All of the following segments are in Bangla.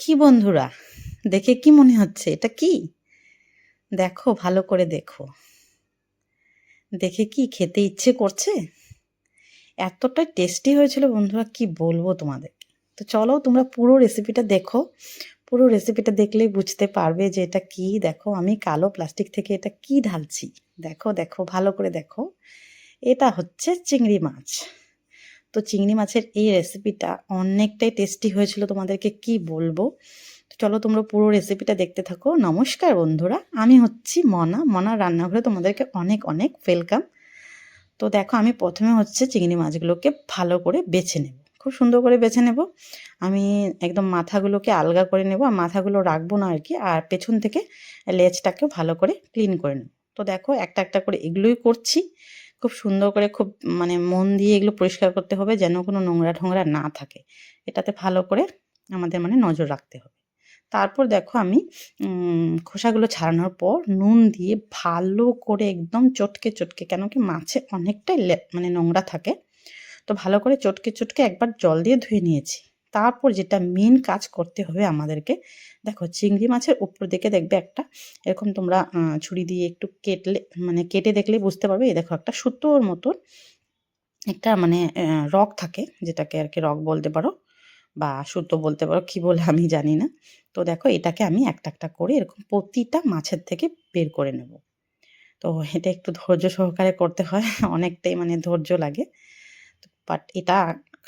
কি বন্ধুরা? দেখে কি মনে হচ্ছে? এটা কি? দেখো, ভালো করে দেখো। দেখে কি খেতে ইচ্ছে করছে? এতটাই টেস্টি হয়েছিল বন্ধুরা, কি বলব তোমাদেরকে তো চলো, তোমরা পুরো রেসিপিটা দেখো। পুরো রেসিপিটা দেখলেই বুঝতে পারবে যে এটা কি। দেখো, আমি কালো প্লাস্টিক থেকে এটা কি ঢালছি? দেখো দেখো, ভালো করে দেখো। এটা হচ্ছে চিংড়ি মাছ। তো চিংড়ি মাছের এই রেসিপিটা অনেকটাই টেস্টি হয়েছিল তোমাদেরকে কি বলব? চলো তোমরা পুরো রেসিপিটা দেখতে থাকো। নমস্কার বন্ধুরা, আমি হচ্ছি মনা। মনা রান্নাঘরে তোমাদেরকে অনেক অনেক ওয়েলকাম তো দেখো, আমি প্রথমে হচ্ছে চিংড়ি মাছগুলোকে ভালো করে বেছে নেব। খুব সুন্দর করে বেছে নেব। আমি একদম মাথাগুলোকে আলগা করে নেব আর মাথাগুলো রাখব না আর কি আর পেছন থেকে লেজটাকেও ভালো করে ক্লিন করে নেব। তো দেখো, একটা একটা করে এগুলোই করছি। খুব সুন্দর করে খুব মানে মন দিয়ে এগুলো পরিষ্কার করতে হবে যেন কোনো নোংরা ঠোংরা না থাকে। এটাতে ভালো করে আমাদের মানে নজর রাখতে হবে। তারপর দেখো আমি খোসাগুলো ছাড়ানোর পর নুন দিয়ে ভালো করে একদম চটকে চটকে, কেন কি মাছে অনেকটাই মানে নোংরা থাকে। তো ভালো করে চটকে চটকে একবার জল দিয়ে ধুয়ে নিয়েছি। তারপর যেটা মেন কাজ করতে হবে আমাদেরকে, দেখো চিংড়ি মাছের উপর দিকে দেখবে একটা, এরকম তোমরা ছুরি দিয়ে একটু কেটলে মানে কেটে দেখলে বুঝতে পারবে, এই দেখো একটা সুতোর মতন একটা মানে রক থাকে, যেটাকে আর কি রক বলতে পারো বা সুতো বলতে পারো, কি বলে আমি জানি না। তো দেখো এটাকে আমি একটা একটা করে এরকম প্রতিটা মাছের থেকে বের করে নেব। তো এটা একটু ধৈর্য সহকারে করতে হয়, অনেকটাই মানে ধৈর্য লাগে। বাট এটা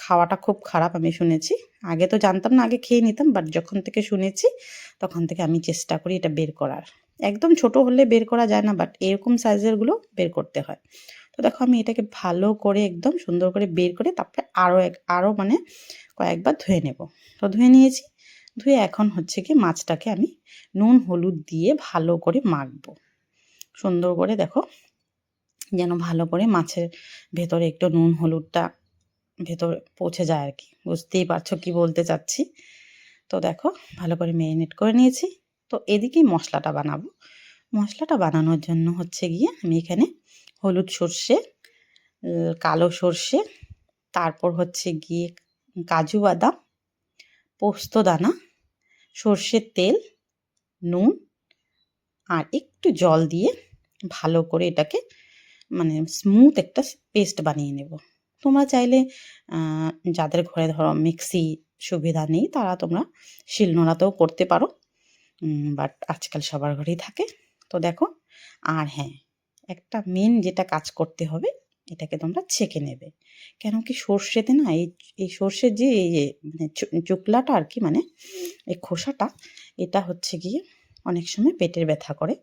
খাওয়াটা খুব খারাপ আমি শুনেছি। আগে তো জানতাম না, আগে খেয়ে নিতাম বাট যখন থেকে শুনেছি, তখন থেকে আমি চেষ্টা করি এটা বের করার। একদম ছোট হলে বের করা যায় না বাট এরকম সাইজেরগুলো বের করতে হয়। তো দেখো, আমি এটাকে ভালো করে একদম সুন্দর করে বের করে তারপরে আরও এক আরও মানে কয়েকবার ধুয়ে নেব। তো ধুয়ে নিয়েছি, ধুয়ে এখন হচ্ছে কি মাছটাকে আমি নুন, হলুদ দিয়ে ভালো করে মাখবো। সুন্দর করে দেখো, যেন ভালো করে মাছের ভেতরে একটু নুন, হলুদটা ভেতর পৌঁছে যায় আর কি বুঝতেই পারছ কি বলতে চাচ্ছি? তো দেখো, ভালো করে ম্যারিনেট করে নিয়েছি। তো এদিকেই মশলাটা বানাবো। মশলাটা বানানোর জন্য হচ্ছে গিয়ে আমি এখানে হলুদ সর্ষে কালো সর্ষে, তারপর হচ্ছে গিয়ে কাজু বাদাম, পোস্ত দানা, সর্ষের তেল, নুন আর একটু জল দিয়ে ভালো করে এটাকে মানে স্মুথ একটা পেস্ট বানিয়ে নেব। তোমরা চাইলে যাদের ঘরে ধরো মিক্সি সুবিধা নেই, তারা তোমরা শিলনোড়াতেও করতে পারো। বাট আজকাল সবার ঘরেই থাকে। তো দেখো, আর হ্যাঁ একটা মেন যেটা কাজ করতে হবে, এটাকে তোমরা ছেঁকে নেবে। কেন কি সর্ষেতে না, এই এই সর্ষের যে, এই মানে চুকলাটা আর কি মানে এই খোসাটা, এটা হচ্ছে গিয়ে অনেক সময় পেটের ব্যথা করে।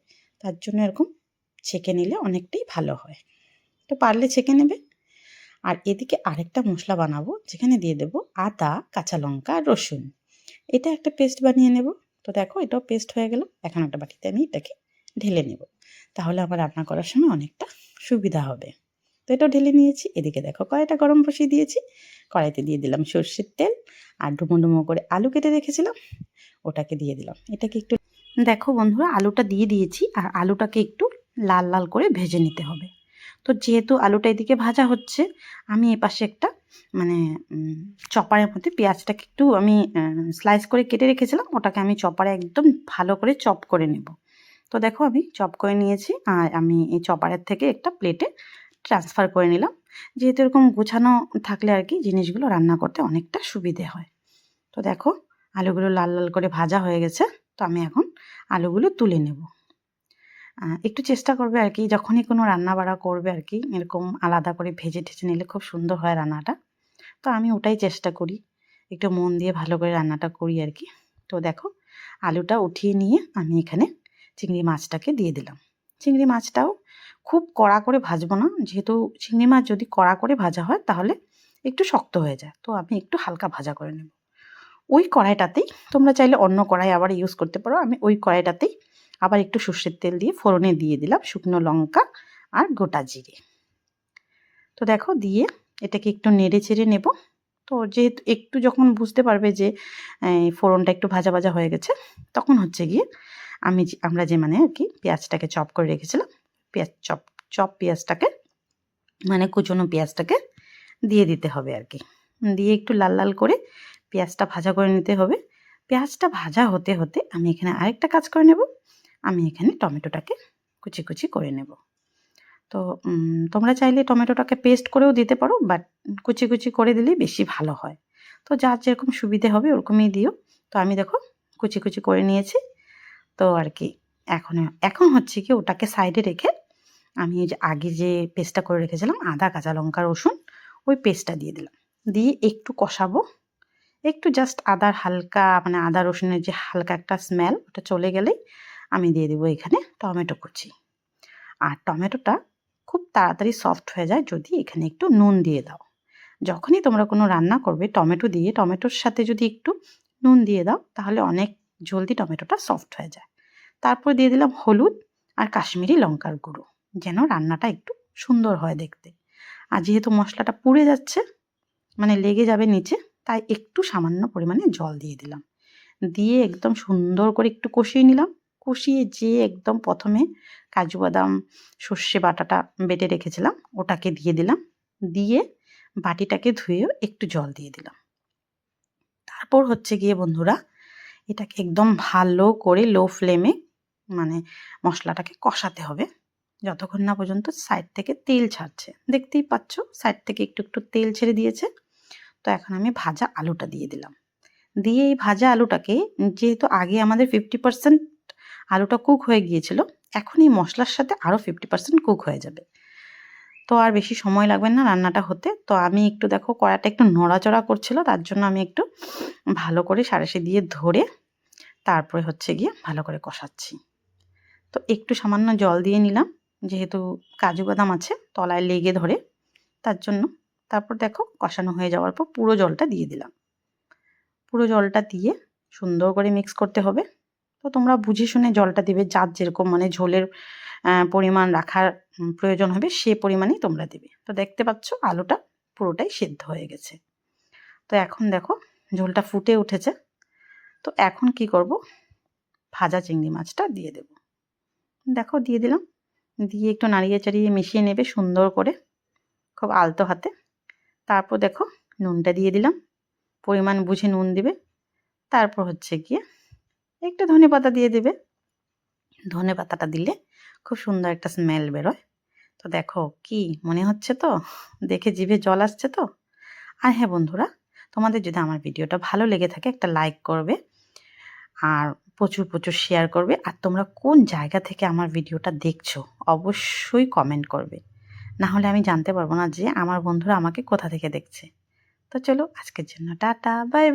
তার জন্য এরকম ছেঁকে নিলে অনেকটাই ভালো হয়। তো পারলে ছেঁকে নেবে। আর এদিকে আরেকটা মশলা বানাবো, যেখানে দিয়ে দেব আদা, কাঁচা লঙ্কা রসুন। এটা একটা পেস্ট বানিয়ে নেব। তো দেখো, এটাও পেস্ট হয়ে গেল। এখন একটা বাটিতে আমি এটাকে ঢেলে নেব। তাহলে আমার রান্না করার সময় অনেকটা সুবিধা হবে। তো এটাও ঢেলে নিয়েছি। এদিকে দেখো, কড়াইটা গরম বসিয়ে দিয়েছি। কড়াইতে দিয়ে দিলাম সর্ষের তেল আর ডুমো ডুমো করে আলু কেটে রেখেছিলাম। ওটাকে দিয়ে দিলাম। এটাকে একটু দেখো বন্ধুরা, আলুটা দিয়ে দিয়েছি আর আলুটাকে একটু লাল লাল করে ভেজে নিতে হবে। তো যেহেতু আলুটা এদিকে ভাজা হচ্ছে, আমি এপাশে একটা মানে চপারের মধ্যে পেঁয়াজটাকে একটু আমি স্লাইস করে কেটে রেখেছিলাম, ওটাকে আমি চপারে একদম ভালো করে চপ করে নেব। তো দেখো আমি চপ করে নিয়েছি, আর আমি এই চপারের থেকে একটা প্লেটে ট্রান্সফার করে নিলাম। যেহেতু এরকম গুছানো থাকলে আর কি জিনিসগুলো রান্না করতে অনেকটা সুবিধে হয়। তো দেখো, আলুগুলো লাল লাল করে ভাজা হয়ে গেছে, তো আমি এখন আলুগুলো তুলে নেব। একটু চেষ্টা করবে আর কি যখনই কোনো রান্না বাড়া করবে আর কি এরকম আলাদা করে ভেজে ঠেজে নিলে খুব সুন্দর হয় রান্নাটা। তো আমি ওটাই চেষ্টা করি, একটু মন দিয়ে ভালো করে রান্নাটা করি আর কি তো দেখো, আলুটা উঠিয়ে নিয়ে আমি এখানে চিংড়ি মাছটাকে দিয়ে দিলাম। চিংড়ি মাছটাও খুব কড়া করে ভাজবো না, যেহেতু চিংড়ি মাছ যদি কড়া করে ভাজা হয়, তাহলে একটু শক্ত হয়ে যায়। তো আমি একটু হালকা ভাজা করে নেব। ওই কড়াইটাতেই তোমরা চাইলে অন্য কড়াই আবার ইউজ করতে পারো। আমি ওই কড়াইটাতেই আবার একটু সর্ষের তেল দিয়ে ফোড়নে দিয়ে দিলাম শুকনো লঙ্কা আর গোটা জিরে। তো দেখো দিয়ে এটাকে একটু নেড়ে চেড়ে নেব। তো যেহেতু একটু যখন বুঝতে পারবে যে ফোড়নটা একটু ভাজা ভাজা হয়ে গেছে, তখন হচ্ছে গিয়ে আমি আমরা যে মানে আর কি পেঁয়াজটাকে চপ করে রেখেছিলাম, পেঁয়াজ চপ চপ পেঁয়াজটাকে মানে কুচনো পেঁয়াজটাকে দিয়ে দিতে হবে আর কি। দিয়ে একটু লাল লাল করে পেঁয়াজটা ভাজা করে নিতে হবে। পেঁয়াজটা ভাজা হতে হতে আমি এখানে আরেকটা কাজ করে নেব। আমি এখানে টমেটোটাকে কুচি কুচি করে নেব। তো তোমরা চাইলে টমেটোটাকে পেস্ট করেও দিতে পারো, বাট কুচি কুচি করে দিলেই বেশি ভালো হয়। তো যার যেরকম সুবিধে হবে ওরকমই দিও। তো আমি দেখো কুচি কুচি করে নিয়েছি। তো আর কি, এখন এখন হচ্ছে কি ওটাকে সাইডে রেখে আমি যে আগে যে পেস্টটা করে রেখেছিলাম, আদা, কাঁচা লঙ্কা, রসুন, ওই পেস্টটা দিয়ে দিলাম। দিয়ে একটু কষাবো। একটু জাস্ট আদার হালকা মানে আদা, রসুনের যে হালকা একটা স্মেল ওটা চলে গেলেই আমি দিয়ে দেবো এখানে টমেটো কুচি। আর টমেটোটা খুব তাড়াতাড়ি সফট হয়ে যায় যদি এখানে একটু নুন দিয়ে দাও। যখনই তোমরা কোনো রান্না করবে টমেটো দিয়ে, টমেটোর সাথে যদি একটু নুন দিয়ে দাও তাহলে অনেক জলদি টমেটোটা সফট হয়ে যায়। তারপর দিয়ে দিলাম হলুদ আর কাশ্মীরি লঙ্কার গুঁড়ো যেন রান্নাটা একটু সুন্দর হয় দেখতে। আর যেহেতু মশলাটা পুড়ে যাচ্ছে মানে লেগে যাবে নিচে, তাই একটু সামান্য পরিমাণে জল দিয়ে দিলাম। দিয়ে একদম সুন্দর করে একটু কষিয়ে নিলাম। কষিয়ে যে একদম প্রথমে কাজু বাদাম, সর্ষে বাটাটা বেটে রেখেছিলাম। ওটাকে দিয়ে দিলাম। দিয়ে বাটিটাকে ধুয়েও একটু জল দিয়ে দিলাম। তারপর হচ্ছে গিয়ে বন্ধুরা, এটাকে একদম ভালো করে লো ফ্লেমে মানে মশলাটাকে কষাতে হবে। যতক্ষণ না পর্যন্ত সাইড থেকে তেল ছাড়ছে। দেখতেই পাচ্ছ সাইড থেকে একটু একটু তেল ছেড়ে দিয়েছে। তো এখন আমি ভাজা আলুটা দিয়ে দিলাম। দিয়ে এই ভাজা আলুটাকে, যেহেতু আগে আমাদের ফিফটি পার্সেন্ট আলুটা কুক হয়ে গিয়েছিল এখন এই মশলার সাথে আরও ফিফটি পার্সেন্ট কুক হয়ে যাবে। তো আর বেশি সময় লাগবে না রান্নাটা হতে। তো আমি একটু দেখো কড়াটা একটু নড়াচড়া করছিল, তার জন্য আমি একটু ভালো করে সারাশি দিয়ে ধরে তারপরে হচ্ছে গিয়ে ভালো করে কষাচ্ছি। তো একটু সামান্য জল দিয়ে নিলাম, যেহেতু কাজু বাদাম আছে, তলায় লেগে ধরে, তার জন্য তারপর দেখো কষানো হয়ে যাওয়ার পর পুরো জলটা দিয়ে দিলাম। পুরো জলটা দিয়ে সুন্দর করে মিক্স করতে হবে। তোমরা বুঝে শুনে জলটা দিবে, যার যেরকম মানে ঝোলের পরিমাণ রাখার প্রয়োজন হবে, সে পরিমাণেই তোমরা দেবে। তো দেখতে পাচ্ছ আলুটা পুরোটাই সেদ্ধ হয়ে গেছে। তো এখন দেখো ঝোলটা ফুটে উঠেছে। তো এখন কি করব? ভাজা চিংড়ি মাছটা দিয়ে দেব। দেখো দিয়ে দিলাম। দিয়ে একটু নাড়িয়ে চাড়িয়ে মিশিয়ে নেবে সুন্দর করে, খুব আলতো হাতে। তারপর দেখো নুনটা দিয়ে দিলাম। পরিমাণ বুঝে নুন দিবে। তারপর হচ্ছে গিয়ে একটু ধনে পাতা দিয়ে দেবে। ধনে পাতাটা দিলে খুব সুন্দর একটা স্মেল বেরোয়। তো দেখো কি মনে হচ্ছে তো? দেখে জিভে জল আসছে তো? আর হ্যাঁ বন্ধুরা, তোমাদের যদি আমার ভিডিওটা ভালো লেগে থাকে একটা লাইক করবে আর প্রচুর প্রচুর শেয়ার করবে। আর তোমরা কোন জায়গা থেকে আমার ভিডিওটা দেখছ অবশ্যই কমেন্ট করবে। না হলে আমি জানতে পারব না যে আমার বন্ধুরা আমাকে কোথা থেকে দেখছে। তো চলো আজকের জন্য টাটা বাই বাই